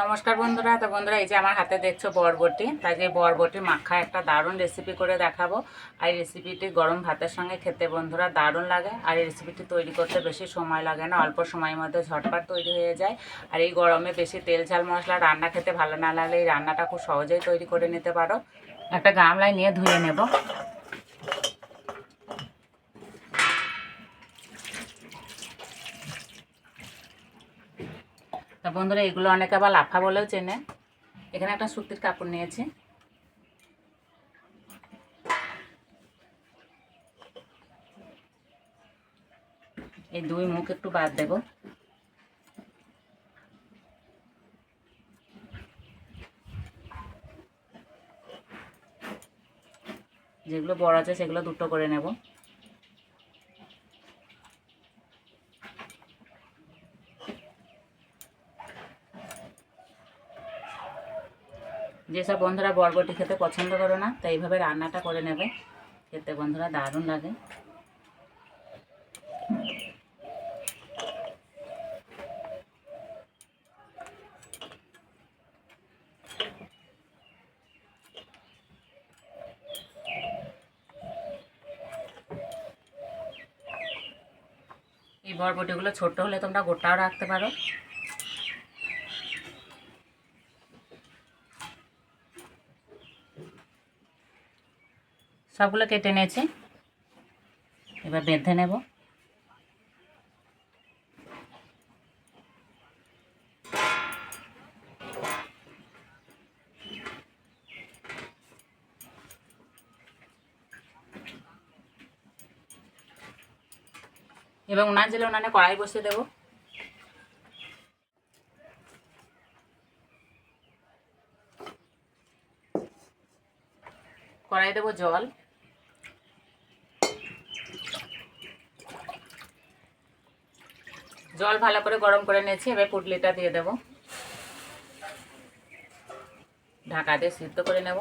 নমস্কার বন্ধুরা। তো বন্ধুরা, এই যে আমার হাতে দেখছ বরবটি। তাই যে বরবটি মাখা একটা দারুণ রেসিপি করে দেখাবো। আর এই রেসিপিটি গরম ভাতের সঙ্গে খেতে বন্ধুরা দারুণ লাগে। আর এই রেসিপিটি তৈরি করতে বেশি সময় লাগে না, অল্প সময়ের মধ্যে ঝটপট তৈরি হয়ে যায়। আর এই গরমে বেশি তেল, ঝাল, মশলা রান্না খেতে ভালো না লাগলে এই রান্নাটা খুব সহজেই তৈরি করে নিতে পারো। একটা গামলায় নিয়ে ধুয়ে নেব। তা বন্ধুরা, এগুলো অনেকে আবার লাফা বলেও চেনে। এখানে একটা সুতির কাপড় নিয়েছি। এই দুই মুখ একটু বাদ দেব। যেগুলো বড় আছে, সেগুলো দুটো করে নেব। যেসব বন্ধুরা বরবটি খেতে পছন্দ করো না তাই এইভাবে রান্নাটা করে নেবে। খেতে বন্ধুরা দারুণ লাগে। এই বরবটিগুলো ছোট হলে তোমরা গোটাও রাখতে পারো। সবগুলো কেটে নিয়েছি। এবার বেঁধে নেব। এবার উনান জেলে উনানে কড়াই বসিয়ে দেবো। কড়াই দেবো জল। জল ভালো করে গরম করে নিয়েছি, এবার পুটলিটা দিয়ে দেব। ঢাকা দিয়ে সিদ্ধ করে নেব।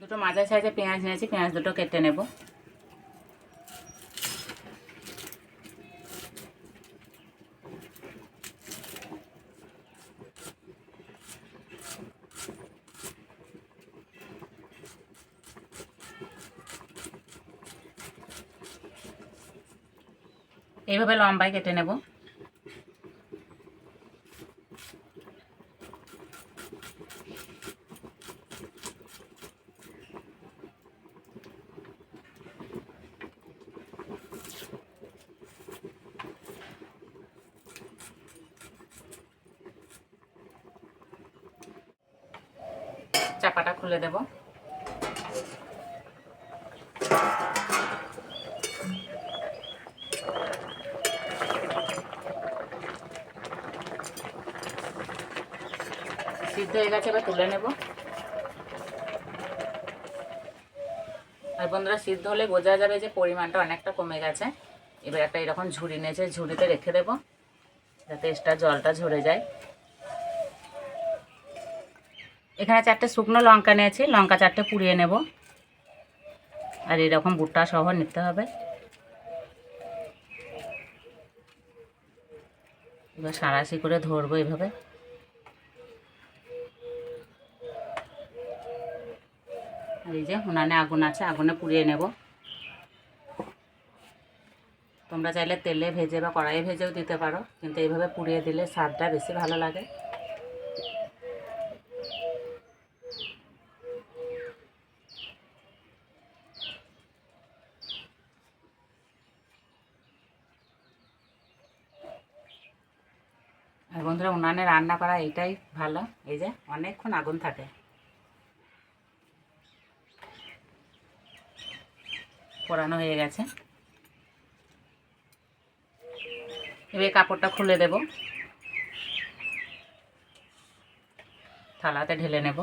দুটো মাঝারি সাইজে পেঁয়াজ নিয়েছি, পেঁয়াজ দুটো কেটে নেব। এইভাবে লম্বায় কেটে নেব। চাপাটা খুলে দেব। সিদ্ধ হয়ে গেছে, এবার তুলে নেব। আর বন্ধুরা, সিদ্ধ হলে বোঝা যাবে যে পরিমাণটা অনেকটা কমে গেছে। এবার একটা এরকম ঝুড়ি নিয়েছে, ঝুড়িতে রেখে দেবো, যাতে এক্সট্রা জলটা ঝরে যায়। এখানে চারটে শুকনো লঙ্কা নিয়েছি, লঙ্কা চারটে পুড়িয়ে নেব। আর এরকম বুটটা সহ নিতে হবে। এবার সারাশি করে ধরবো এইভাবে এই যে আগুন আছে, আগুনে পুড়িয়ে নেব। তোমরা চাইলে তেলে ভেজে বা কড়াইয়ে ভেজেও দিতে পারো, কিন্তু এইভাবে পুড়িয়ে দিলে স্বাদটা বেশি ভালো লাগে। আর বন্ধুরা, উনানে রান্না করা এটাই ভালো, এই যে অনেকক্ষণ আগুন থাকে। পোড়ানো হয়ে গেছে। এবার কাপড়টা খুলে দেব। থালাতে ঢেলে নেব।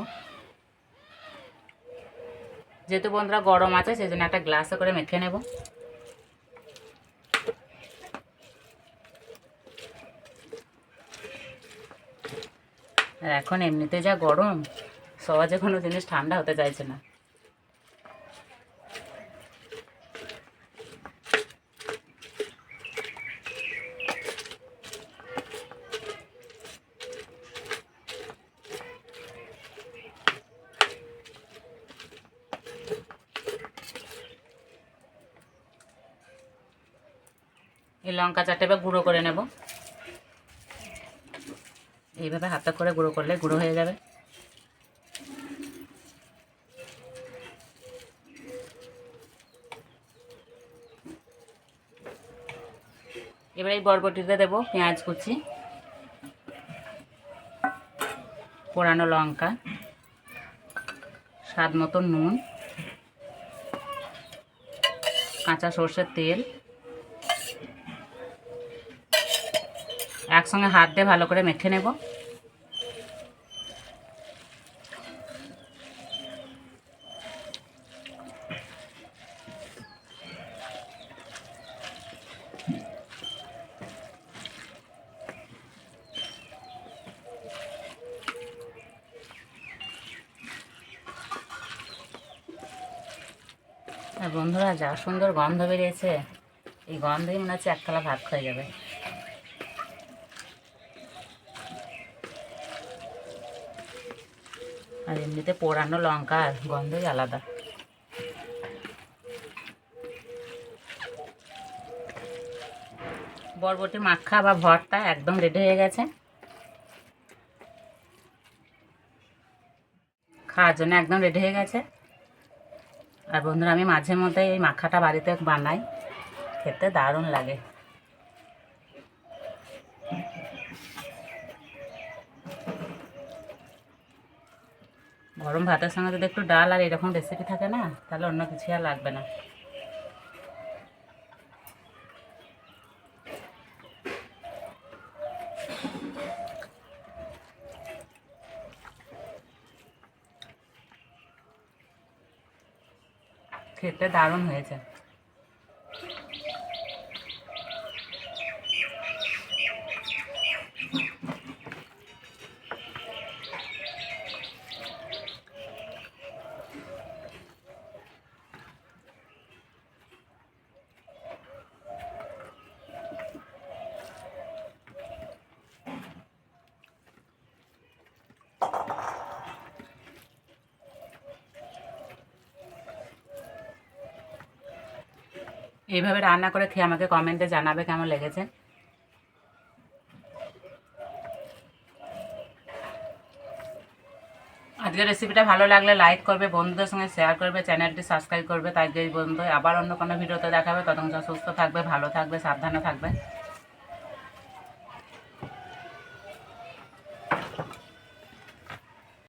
যেহেতু বন্ধুরা গরম আছে সেই জন্য একটা গ্লাসে করে মেখে নেব। আর এখন এমনিতে যা গরম, সহজে কোনো জিনিস ঠান্ডা হতে চাইছে না। এই লঙ্কা চারটে এবার গুঁড়ো করে নেব। এইভাবে হাতে করে গুঁড়ো করলে গুঁড়ো হয়ে যাবে। এবার এই বরবটিতে দেবো পেঁয়াজ কুচি, পোড়ানো লঙ্কা, স্বাদ মতো নুন, কাঁচা সর্ষের তেল একসঙ্গে হাত দিয়ে ভালো করে মেখে নেব। আর বন্ধুরা, যা সুন্দর গন্ধ বেরিয়েছে, এই গন্ধেই মনে হচ্ছে একতলা ভাত হয়ে যাবে। আর এমনিতে পোড়ানো লঙ্কার গন্ধই আলাদা। বরবটি মাখা বা ভর্তা একদম রেডি হয়ে গেছে। খাওয়ার জন্য একদম রেডি হয়ে গেছে। আর বন্ধুরা, আমি মাঝে মধ্যে এই মাখাটা বাড়িতে বানাই, খেতে দারুণ লাগে। গরম ভাতের সঙ্গে যদি একটু ডাল আর এরকম রেসিপি থাকে না, তাহলে অন্য কিছু আর লাগবে না। খেতে দারুণ হয়েছে। এইভাবে রান্না করে খেয়ে আমাকে কমেন্টে জানাবে কেমন লেগেছে। আজকের রেসিপিটা ভালো লাগলে লাইক করবে, বন্ধুদের সঙ্গে শেয়ার করবে চ্যানেলটি সাবস্ক্রাইব করবে। তাই বন্ধু। আবার অন্য কোনো ভিডিওতে দেখাবে। ততক্ষণ সুস্থ থাকবে, ভালো থাকবে, সাবধানে থাকবে।